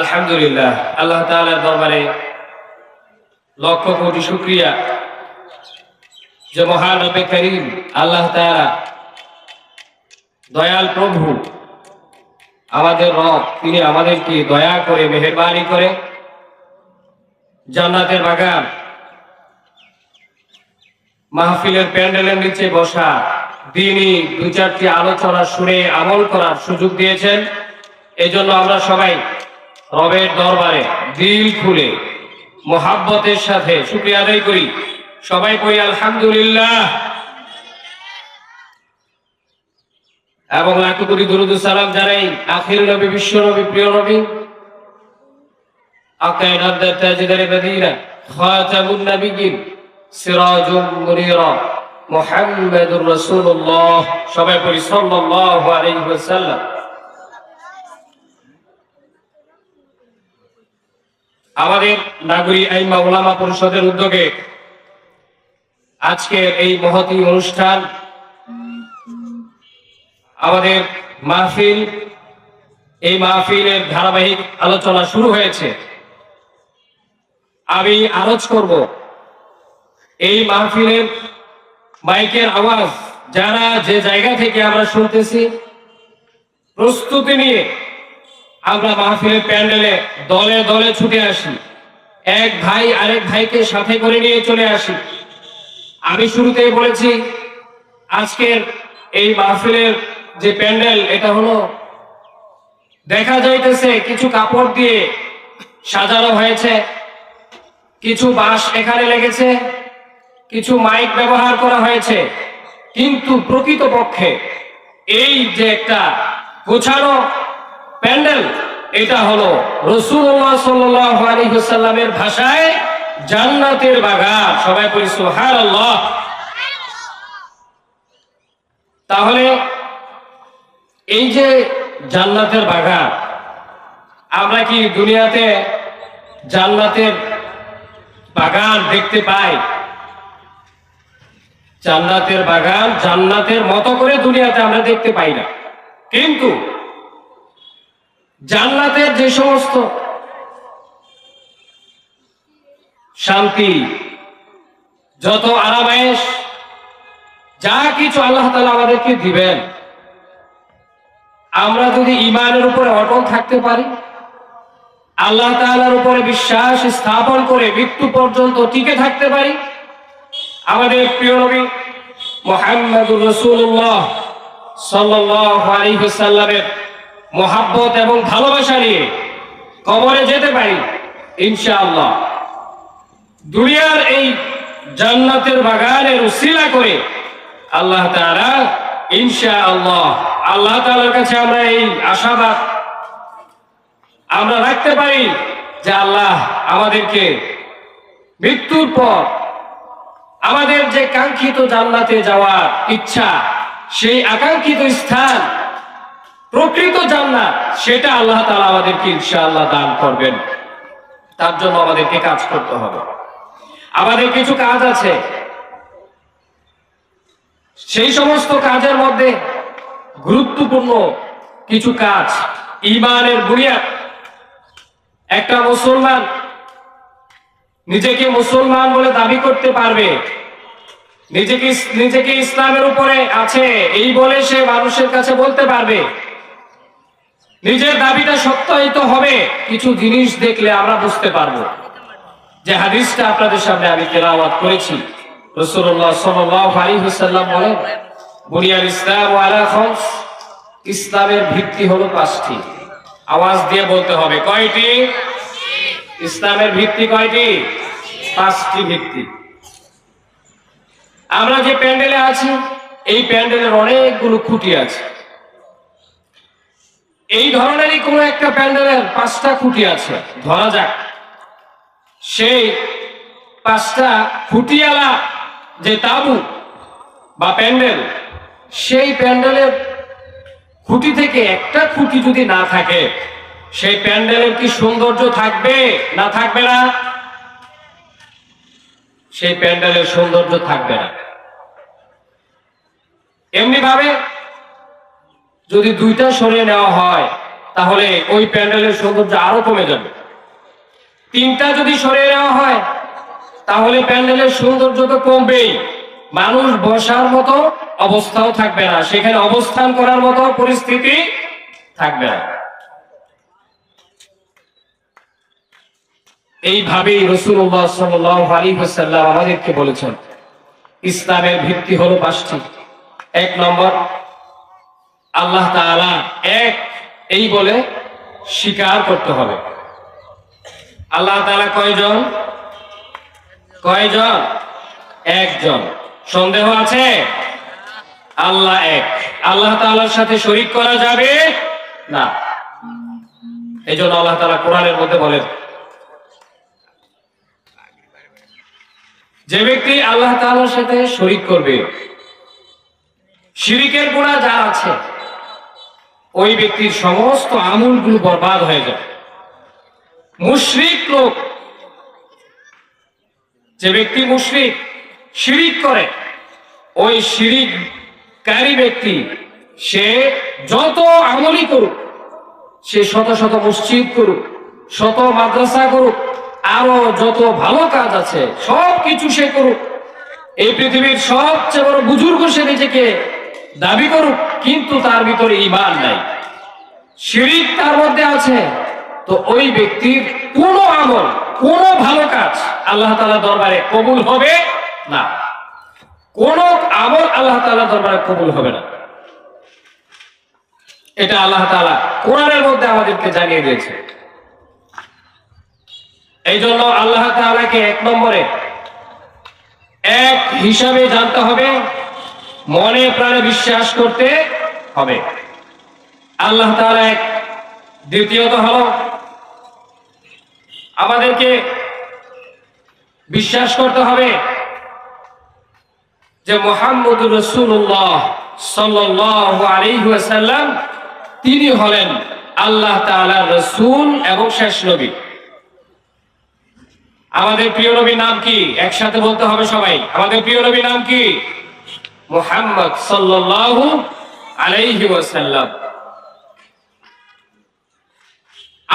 আলহামদুলিল্লাহ, আল্লাহ তাআলার দরবারে লক্ষ কোটি শুক্রিয়া। যে মহান করিম, আল্লাহ তাআলা দয়াল প্রভু, আমাদের রব, তিনি আমাদেরকে দয়া করে, মেহেরবানি করে জান্নাতের বাগান মাহফিলের প্যান্ডেলের নিচে বসা দিনই দুই চারটি আলোচনা, শুনে আমল করার সুযোগ দিয়েছেন। এই জন্য আমরা সবাই রবের দরবারে দিল খুলে, মোহাব্বতের সাথে শুক্রিয়া আদায় করি। সবাই করি আলহামদুলিল্লাহ। এবং লাখ কোটি দুরুদ সালাম জানাই আখির নবী, বিশ্ব নবী, প্রিয় নবী। আকাইনাদ্দার তাজিদার মদিনা খাতামুন মুনিরা, মুহাম্মাদুর রাসূলুল্লাহ। সবাই পড়ি সাল্লাল্লাহু আলাইহি ওয়াসাল্লাম। আমাদের নাগরিক আইমা ওলামা পরিষদের উদ্যোগে আজকের এই মহতী অনুষ্ঠান আমাদের মাহফিল, এই মাহফিলের ধারাবাহিক আলোচনা শুরু হয়েছে। আমি আলোচ করব, এই মাহফিলের মাইকের আওয়াজ, যারা যে জায়গা থেকে আমরা শুনতেছি, প্রস্তুতি নিয়ে আমরা মাহফিলের প্যান্ডেলে দলে দলে ছুটে আসি। এক ভাই আরেক ভাইকে সাথে করে নিয়ে চলে আসি। আমি শুরুতেই বলেছি, আজকের এই মাহফিলের যে প্যান্ডেল, এটা হলো দেখা যাইতেছে কিছু কাপড় দিয়ে সাজানো হয়েছে, কিছু বাঁশ এখানে লেগেছে, কিছু মাইক ব্যবহার করা হয়েছে। কিন্তু প্রকৃতপক্ষে এই যে একটা গোছানো প্যান্ডেল, এটা হলো রসুল্লাহ সাল্লামের ভাষায় জান্নাতের বাগান। সবাই সোহার আল্লাহ তাহলে এই যে জান্নাতের বাগান, আমরা কি দুনিয়াতে জান্নাতের বাগান দেখতে পাই? জান্নাতের বাগান জান্নাতের মতো করে দুনিয়াতে আমরা দেখতে পাই না। কিন্তু জান্নাতের যে সমস্ত শান্তি, যত আরামায়েশ যা কিছু আল্লাহ তালা আমাদেরকে দিবেন, আমরা যদি ইমানের উপরে অটল থাকতে পারি, আল্লাহ তাআলার উপরে বিশ্বাস স্থাপন করে মৃত্যু পর্যন্ত টিকে থাকতে পারি, আমাদের প্রিয় নবী মোহাম্মদুর রসুল্লাহ সাল্লাল্লাহু আলাইহি সাল্লামের মহাব্বত এবং ভালোবাসা নিয়ে কবরে যেতে পারি, ইনশাআল্লাহ। দুনিয়ার এই জান্নাতের বাগানের উসিলা করে আল্লাহ তাআলা, ইনশাআল্লাহ, আল্লাহ তাআলার কাছে আমরা এই আশাবাদ আমরা রাখতে পারি যে আল্লাহ আমাদেরকে মৃত্যুর পর আমাদের যে কাঙ্ক্ষিত জান্নাতে যাওয়ার ইচ্ছা, সেই আকাঙ্ক্ষিত স্থান প্রকৃত জান্নাত, সেটা আল্লাহ তাআলা আমাদেরকে ইনশাআল্লাহ দান করবেন। তার জন্য আমাদেরকে কাজ করতে হবে। আমাদের কিছু কাজ আছে। সেই সমস্ত কাজের মধ্যে গুরুত্বপূর্ণ কিছু কাজ। ইমানের বুনিয়াদ। একটা মুসলমান নিজেকে মুসলমান বলে দাবি করতে পারবে। নিজেকে নিজেকে ইসলামের উপরে আছে, এই বলে সে মানুষের কাছে বলতে পারবে। নিজের দাবিটা সত্যায়িত হবে, কিছু জিনিস দেখলে আমরা বুঝতে পারব। যে হাদিসটা আপনাদের সামনে আমি তেলাওয়াত করেছি। রসুল্লাহ ওয়াসাল্লাম বলেন, বুনিয়াল ইসলাম আলা খামস ইসলামের ভিত্তি হলো পাঁচটি। আওয়াজ দিয়ে বলতে হবে, কয়টি? ইসলামের ভিত্তি কয়টি? পাঁচটি ভিত্তি। আমরা যে প্যান্ডেলে আছি, এই প্যান্ডেলের অনেকগুলো খুঁটি আছে। এই ধরনেরই কোন একটা প্যান্ডেলের পাঁচটা খুঁটি আছে। ধরা যাক। সেই পাঁচটা খুঁটিয়ালা যে তাবু বা প্যান্ডেল, সেই প্যান্ডেলের খুঁটি থেকে একটা খুঁটি যদি না থাকে, সেই প্যান্ডেলের কি সৌন্দর্য থাকবে না থাকবে না? সেই প্যান্ডেলের সৌন্দর্য থাকবে না। এমনি ভাবে যদি দুইটা সরিয়ে নেওয়া হয়, তাহলে ওই প্যান্ডেলের সৌন্দর্য আরও কমে যাবে। তিনটা যদি সরিয়ে নেওয়া হয়, তাহলে প্যান্ডেলের সৌন্দর্য তো কমবেই। মানুষ বসার মতো অবস্থাও থাকবে না। সেখানে অবস্থান করার মতো পরিস্থিতি থাকবে না। এইভাবেই রসুল্লাহ হাসাল্লাম আমাদেরকে বলেছেন, ইসলামের ভিত্তি হলো পাঁচটি। এক নম্বর আল্লাহ তাআলা এক, এই বলে স্বীকার করতে হবে। আল্লাহ তাআলা কয়জন? কয়জন? একজন। সন্দেহ আছে? আল্লাহ এক। আল্লাহ তাআলার সাথে শরিক করা যাবে না। এই জন্য আল্লাহ তালা কোরআনের মধ্যে বলেন, যে ব্যক্তি আল্লাহ তাআলার সাথে শরীক করবে, শিরিকের গুণা যা আছে ওই ব্যক্তির সমস্ত আমলগুলো বরবাদ হয়ে যাবে। মুশরিক লোক, যে ব্যক্তি মুশরিক, শিরিক করে, ওই শিরিককারী ব্যক্তি, সে যত আমলই করুক, সে শত শত মসজিদ করুক, শত মাদ্রাসা করুক, আরও যত ভালো কাজ আছে সব কিছু সে করুক। এই পৃথিবীর সবচেয়ে বড় বুজুর্গ সে নিজেকে দাবি করুক, কিন্তু তার ভিতরে ইমান নাই। শিরিক তার মধ্যে আছে। তো ওই ব্যক্তির কোন আমল, কোন ভালো কাজ আল্লাহ তাআলা দরবারে কবুল হবে না। কোন আমল আল্লাহ তাআলা দরবারে কবুল হবে না। এটা আল্লাহ তাআলা কোরআনের মধ্যে আমাদেরকে জানিয়ে দিয়েছে। এই জন্য আল্লাহ তাআলাকে এক নম্বরে এক হিসাবে জানতে হবে। মনে প্রাণে বিশ্বাস করতে হবে। আল্লাহ এক দ্বিতীয়ত হলো আমাদেরকে বিশ্বাস করতে হবে যে মোহাম্মদুর রসুল্লাহ সাল্লাহ আলাইসাল্লাম তিনি হলেন আল্লাহ তাআলা রসুল এবং শেষ নবী। আমাদের প্রিয় নবীর নাম কি? একসাথে বলতে হবে সবাই। আমাদের প্রিয় নবীর নাম কি? মোহাম্মদ সাল্লাল্লাহু আলাইহি ওয়াসাল্লাম।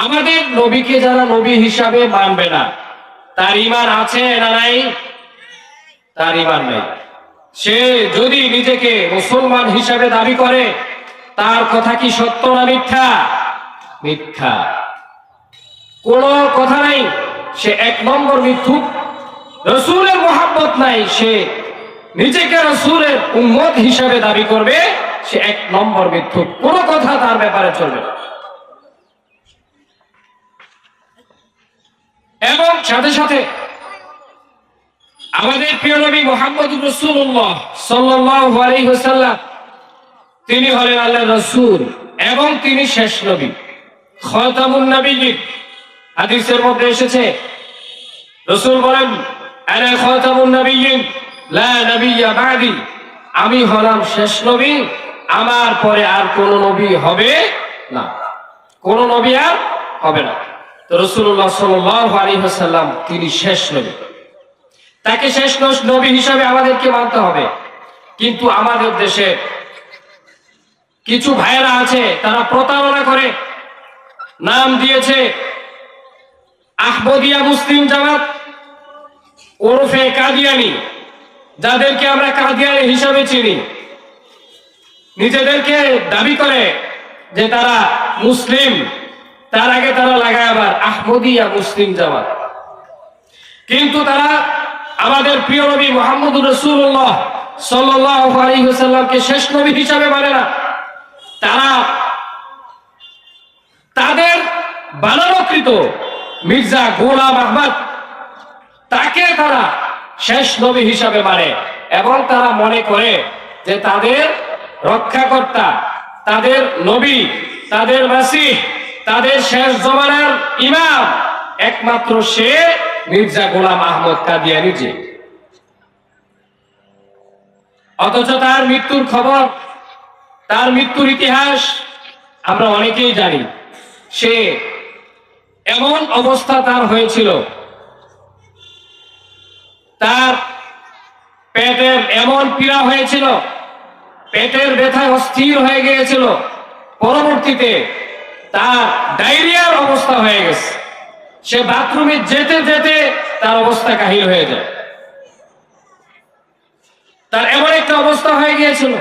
আমাদের নবীকে যারা নবী হিসাবে মানবে না, তার ইমান আছে না নাই? তার ইমান নেই। সে যদি নিজেকে মুসলমান হিসাবে দাবি করে, তার কথা কি সত্য না মিথ্যা? মিথ্যা। কোন কথা নাই, সে এক নম্বর মিথ্যুক। রসুলের মোহাম্মত নাই, সে নিজেকে রসুলের উম্মত হিসাবে দাবি করবে, সে এক নম্বর মিথ্যুক। কোন কথা তার ব্যাপারে চলবে এবং সাথে সাথে আমাদের প্রিয় নবী মোহাম্মদ রসুল্লাহ ওয়াসাল্লাম, তিনি হলেন আল্লাহ রসুল এবং তিনি শেষ নবী। খতামুন নবীন হাদিসের মধ্যে এসেছে, রসুল বলেন আনা খতামুন বাদি আমি হলাম শেষ নবী, আমার পরে আর কোন নবী হবে না। কোন নবী আর হবে না। তো রসুল্লাহ হাসাল্লাম তিনি শেষ নবী। তাকে শেষ নবী হিসাবে আমাদেরকে মানতে হবে। কিন্তু আমাদের দেশে কিছু ভাইয়েরা আছে, তারা প্রতারণা করে। নাম দিয়েছে আহমদিয়া মুসলিম জামাত, ওরফে কাদিয়ানি। যাদেরকে আমরা কাদিয়ানি হিসাবে চিনি, নিজেদেরকে দাবি করে যে তারা মুসলিম, তার আগে তারা লাগায় আবার আহমদিয়া মুসলিম জামাত। কিন্তু তারা আমাদের প্রিয় নবী মোহাম্মদ রসুল্লাহ সাল্লামকে শেষ নবী হিসাবে মানে না। তারা তাদের বানানোকৃত মির্জা গোলাম আহমদ, তাকে তারা শেষ নবী হিসাবে মানে। এবং তারা মনে করে যে তাদের রক্ষাকর্তা, তাদের নবী, তাদের মাসিহ, তাদের শেষ জমানার ইমাম, একমাত্র সে মির্জা গোলাম আহমদ কাদিয়া নিজে অথচ তার মৃত্যুর খবর, তার মৃত্যুর ইতিহাস আমরা অনেকেই জানি। সে এমন অবস্থা তার হয়েছিল তার পেটের এমন পীড়া হয়েছিল, পেটের ব্যথায় অস্থির হয়ে গিয়েছিল। পরবর্তীতে তার ডায়রিয়ার অবস্থা হয়ে গেছে। সে বাথরুমে যেতে যেতে তার অবস্থা কাহিল হয়ে যায়। তার এমন একটা অবস্থা হয়ে গিয়েছিল